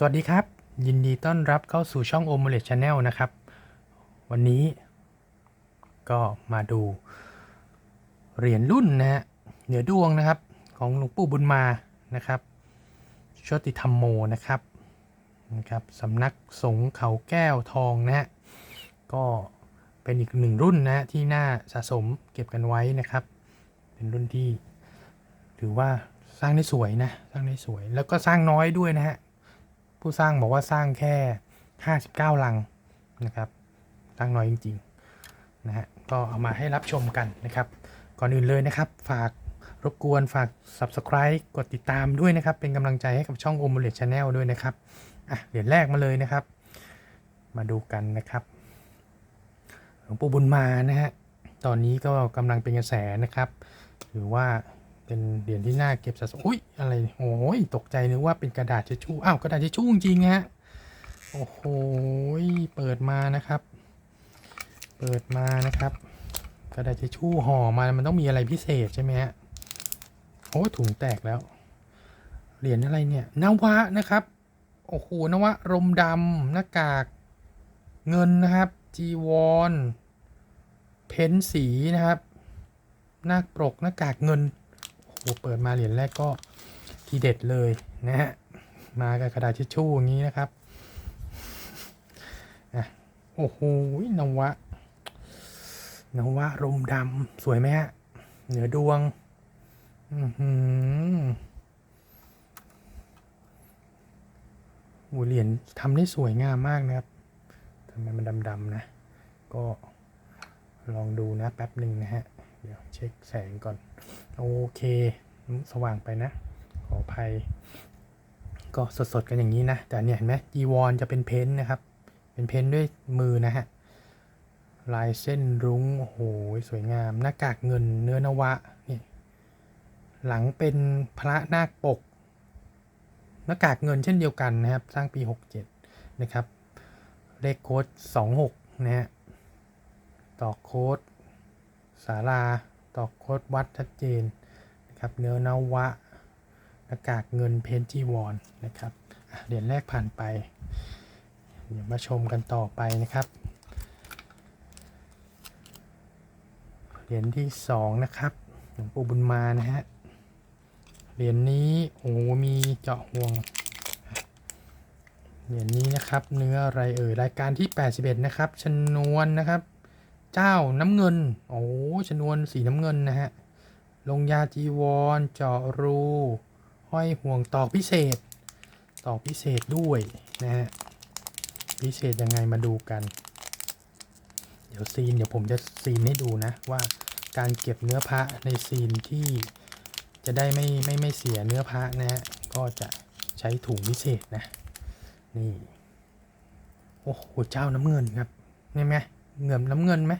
สวัสดีครับ ยินดีต้อนรับเข้าสู่ช่อง o m o l e t Channel นะครับ วันนี้ก็มาดู เหรียญรุ่นนะฮะเหนือดวงนะครับ ของหลวงปู่บุญมานะครับโชติธรรมโมนะครับนะครับสำนักสงฆ์เขาแก้วทองนะฮะก็เป็นอีกหนึ่งรุ่นนะฮะที่น่าสะสมเก็บกันไว้นะครับ เป็นรุ่นที่ถือว่าสร้างได้สวยนะสร้างได้สวย แล้วก็สร้างน้อยด้วยนะฮะ ผู้สร้างบอกว่าสร้างแค่ 59 ลังนะครับสร้งน้อยจริงๆนะฮะก็เอามาให้รับชมกันนะครับ ก่อนอื่นเลยนะครับ ฝากรบกวนฝาก Subscribe กดติดตามด้วยนะครับ เป็นกำลังใจให้กับช่อง o m o l e t Channel ด้วยนะครับอะเหรียญแรกมาเลยนะครับ มาดูกันนะครับหลวงปู่บุญมานะฮะตอนนี้ก็กำลังเป็นกระแสนะครับ หรือว่า เป็นเหรียญที่น่าเก็บสะสมอุ้ยอะไรโอ้ยตกใจนึกว่าเป็นกระดาษเชดชู่อ้าวกระดาษเชดชู่จริงฮะโอ้โหเปิดมานะครับ เปิดมานะครับ กระดาษเชดชู่ห่อมามันต้องมีอะไรพิเศษใช่ไหมฮะโอ้ถุงแตกแล้วเหรียญอะไรเนี่ยนวะนะครับโอ้โหนวะรมดำหน้ากากเงินนะครับจีวรเพ้นสีนะครับหน้าปกหน้ากากเงิน เปิดมาเหรียญแรกก็ทีเด็ดเลยนะฮะมากับกระดาษทิชชู่อย่างนี้นะครับอะโอ้โหนวะนวะรมดำสวยไหมฮะเหนือดวงอือหือโอ้เหรียญทำได้สวยงามมากนะครับทำไมมันดำๆนะ ก็ลองดูนะแป๊บหนึ่งนะฮะ เดี๋ยวเช็คแสงก่อน โอเค สว่างไปนะ ขออภัย ก็สดๆ กันอย่างนี้นะ แต่เนี่ยเห็นไหมจีวรจะเป็นเพ้นนะครับ เป็นเพ้นด้วยมือนะฮะ ลายเส้นรุง้ง โอ้โห สวยงาม หน้ากากเงินเนื้อนวะ นี่ หลังเป็นพระนาคปก หน้ากากเงินเช่นเดียวกันนะครับ สร้างปี 67 นะครับ เลขโค้ด 26 นะฮะ ต่อโค้ดศาลา ตอกโคดวัดชัดเจนนะครับเนื้อนวะหน้ากากเงินเพนจีวอนนะครับเหรียญแรกผ่านไป เดี๋ยวมาชมกันต่อไปนะครับ เหรียญที่สองนะครับหลวงปู่บุญมานะฮะเหรียญนี้โอ้มีเจาะห่วงเหรียญนี้นะครับ เนื้ออะไรเอ่ยรายการที่ 81 นะครับชนวนนะครับ เจ้าน้ำเงิน โอ้ชนวนสีน้ำเงินนะฮะ ลงยาจีวร เจาะรู ห้อยห่วงตอกพิเศษ ตอกพิเศษด้วยนะฮะ พิเศษยังไงมาดูกัน เดี๋ยวซีนเดี๋ยวผมจะซีนให้ดูนะ ว่าการเก็บเนื้อพระในซีนที่จะได้ไม่ไม่ไม่เสียเนื้อพระนะฮะ ก็จะใช้ถุงพิเศษนะ นี่ โอ้โห เจ้าน้ำเงินครับนี่ไหม เงินน้ำเงินไหม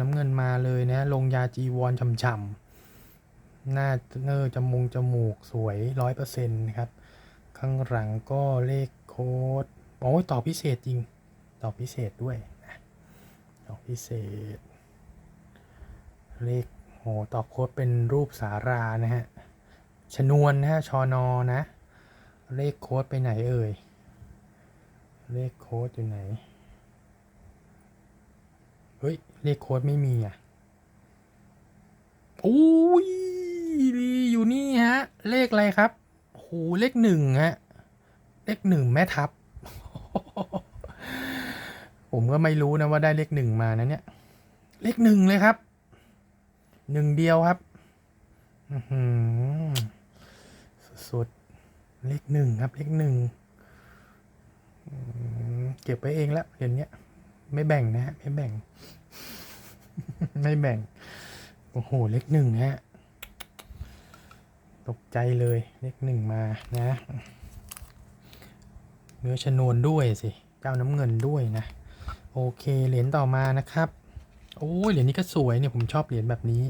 น้ำเงินมาเลยนะ ลงยาจีวรฉ่ำๆหน้าเนอจมูกจมูกสวยร้อยเปอร์เซ็นต์ครับ ข้างหลังก็เลขโค้ดโอ้ยต่อพิเศษจริง ต่อพิเศษด้วยนะต่อพิเศษ เลขโหต่อโค้ดเป็นรูปสารานะฮะ ชนวนนะฮะชอนอนะ เลขโค้ดไปไหนเอ่ย เลขโค้ดอยู่ไหน เฮ้ย เลขโค้ดไม่มีอะโอ้ยอยู่นี่ฮะ เลขอะไรครับโอ้โหเลขหนึ่งฮะ เลขหนึ่งแม่ทับ ผมก็ไม่รู้นะว่าได้เลขหนึ่งมานะเนี่ย เลขหนึ่งเลยครับหนึ่งเดียวครับสุดๆเลขหนึ่งครับ เลขหนึ่งเก็บไว้เองแล้วเหรียญเนี้ย ไม่แบ่งนะฮะไม่แบ่ง ไม่แบ่ง โอ้โห เลขหนึ่งฮะ ตกใจเลย เลขหนึ่งมานะ เนื้อชนวนด้วยสิ เจ้าน้ำเงินด้วยนะ โอเค เหรียญต่อมานะครับ โอ้ย เหรียญนี้ก็สวยเนี่ย ผมชอบเหรียญแบบนี้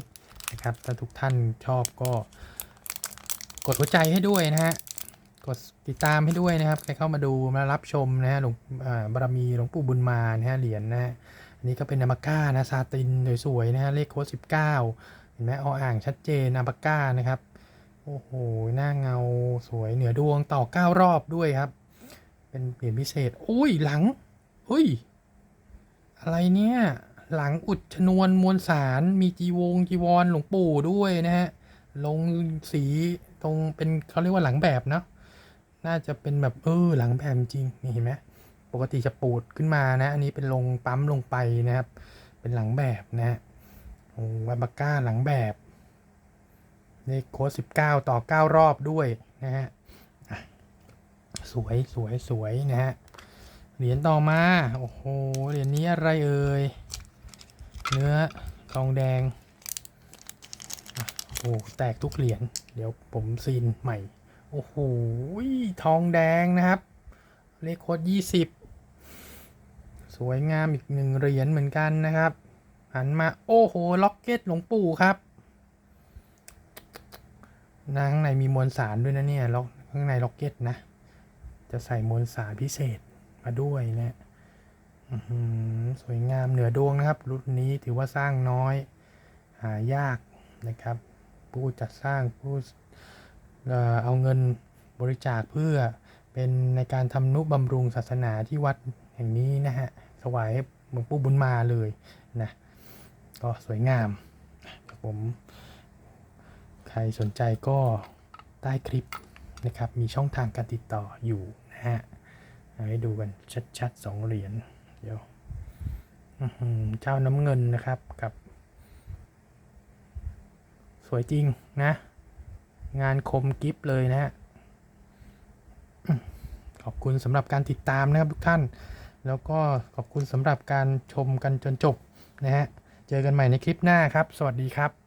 นะครับ ถ้าทุกท่านชอบก็ กดหัวใจให้ด้วยนะฮะ กดติดตามให้ด้วยนะครับ ใครเข้ามาดูมารับชมนะฮะหลวงบารมีหลวงปู่บุญมานะฮะเหรียญนะฮะอันนี้ก็เป็นนามาก้านะซาตินสวยๆนะฮะเลขโค้ดสิบเก้าเห็นไหมเอาอ่างชัดเจนนามาก้านะครับโอ้โหหน้าเงาสวยเหนือดวงต่อเก้ารอบด้วยครับ เป็นเหรียญพิเศษอุ้ยหลังอุ้ยอะไรเนี่ยหลังอุดชนวนมวลสารมีจีวงจีวรหลวงปู่ด้วยนะฮะลงสีตรงเป็นเขาเรียกว่าหลังแบบเนาะ น่าจะเป็นแบบเออหลังแบบจริงนี่เห็นไหมปกติจะปูดขึ้นมานะ อันนี้เป็นลงปั๊มลงไปนะครับ เป็นหลังแบบนะฮะโอ้วาบาก้าหลังแบบเลขโค้ดสิบเก้าต่อเก้ารอบด้วยนะฮะสวยสวยสวยนะฮะเหรียญต่อมา โอ้โห เหรียญนี้อะไรเอ่ย เนื้อทองแดง โอ้โห แตกทุกเหรียญ เดี๋ยวผมซีนใหม่ อ้โห ทองแดงนะครับ เลขโคดยี่สิบ สวยงามอีกหนึ่งเหรียญเหมือนกันนะครับ หันมาโอ้โห ล็อกเก็ตหลวงปู่ครับนะข้างในมีมวลสารด้วยนะเนี่ยล็อกข้างในล็อกเก็ตนะ จะใส่มวลสารพิเศษมาด้วยนะสวยงามเหนือดวงนะครับ รุ่นนี้ถือว่าสร้างน้อย หายากนะครับ ผู้จัดสร้างผู้ เอาเงินบริจาคเพื่อเป็นในการทำนุบำรุงศาสนาที่วัดแห่งนี้นะฮะถวายหลวงปู่บุญมาเลยนะก็สวยงามผมใครสนใจก็ใต้คลิปนะครับ มีช่องทางการติดต่ออยู่นะฮะให้ดูกันชัดๆสองเหรียญเดี๋ยวเจ้าน้ำเงินนะครับกับ สวยจริงนะ งานคมกิฟเลยนะฮะขอบคุณสำหรับการติดตามนะครับทุกท่าน แล้วก็ขอบคุณสำหรับการชมกันจนจบนะฮะ เจอกันใหม่ในคลิปหน้าครับ สวัสดีครับ